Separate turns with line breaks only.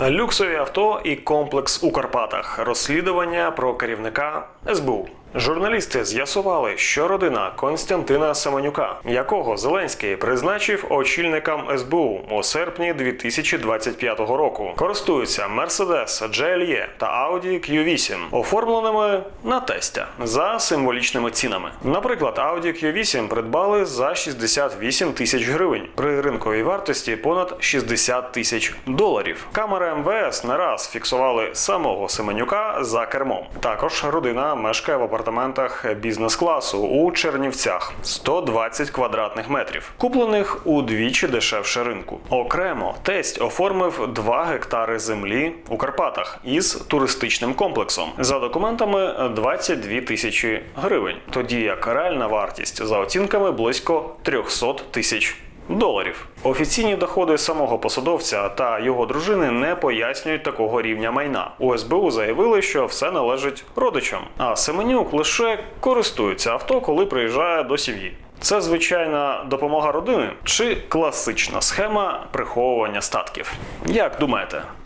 Люксові авто і комплекс у Карпатах. Розслідування про керівника СБУ. Журналісти з'ясували, що родина Константина Семенюка, якого Зеленський призначив очільником СБУ у серпні 2025 року, користуються Mercedes GLE та Audi Q8, оформленими на тестя за символічними цінами. Наприклад, Audi Q8 придбали за 68 тисяч гривень при ринковій вартості понад 60 тисяч доларів. Камери МВС не раз фіксували самого Семенюка за кермом. Також родина мешкає в апартаментах бізнес-класу у Чернівцях 120 квадратних метрів, куплених удвічі дешевше ринку. Окремо тесть оформив 2 гектари землі у Карпатах із туристичним комплексом за документами 22 тисячі гривень, тоді як реальна вартість за оцінками близько 300 тисяч доларів. Офіційні доходи самого посадовця та його дружини не пояснюють такого рівня майна. У СБУ заявили, що все належить родичам, а Семенюк лише користується авто, коли приїжджає до сім'ї. Це звичайна допомога родини чи класична схема приховування статків? Як думаєте?